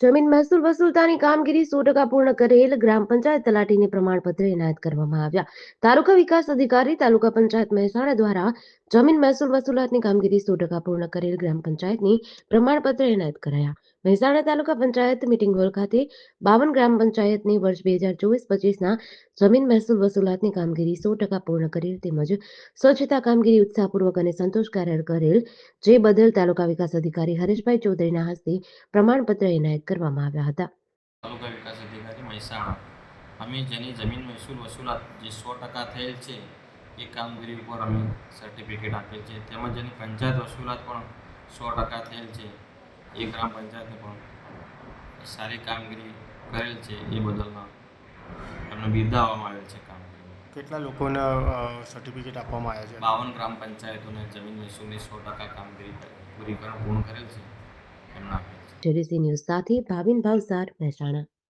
જમીન મહેસૂલ વસૂલતાની કામગીરી સો ટકા પૂર્ણ કરેલ ગ્રામ પંચાયત તલાટીને પ્રમાણપત્ર એનાયત કરવામાં આવ્યા. તાલુકા વિકાસ અધિકારી તાલુકા પંચાયત મહેસાણા દ્વારા જમીન મહેસૂલ વસૂલાતની કામગીરી સો ટકા પૂર્ણ કરેલ ગ્રામ પંચાયતની પ્રમાણપત્ર એનાયત કરાયા. મહેસાણા તાલુકા પંચાયત મિટિંગ હોલ ખાતે બાવન ગ્રામ પંચાયતની વર્ષ બે હજાર ચોવીસ પચીસના જમીન મહેસૂલ વસૂલાતની કામગીરી સો ટકા પૂર્ણ કરેલ તેમજ સ્વચ્છતા કામગીરી ઉત્સાહપૂર્વક અને સંતોષકારક કરેલ જે બદલ તાલુકા વિકાસ અધિકારી હરેશભાઈ ચૌધરીના હસ્તે પ્રમાણપત્ર એનાયત કરવામાં આવ્યા હતા. તાલુકા વિકાસ અધિકારી મહેસાણા. અમે જેની જમીન મહેસૂલ વસૂલાત જે સો ટકા થયેલ છે એ કામગીરી ઉપર અમે સર્ટિફિકેટ આપેલ છે. તેમજ જેની પંચાયત વસૂલાત પણ સો ટકા થયેલ છે. એ ગ્રામ પંચાયતે પણ સારી કામગીરી કરેલ છે એ બદલ એમને બિરદાવવામાં આવેલ છે કામગીરી. કેટલા લોકોને સર્ટિફિકેટ આપવામાં આવ્યા છે? બાવન ગ્રામ પંચાયતોને જમીન વસૂલની સો ટકા કામગીરી પૂરી પૂર્ણ કરેલ છે. એમના આપેલ જેડીસી ન્યૂઝ સાથે ભાવિન ભાવસાર મહેસાણા.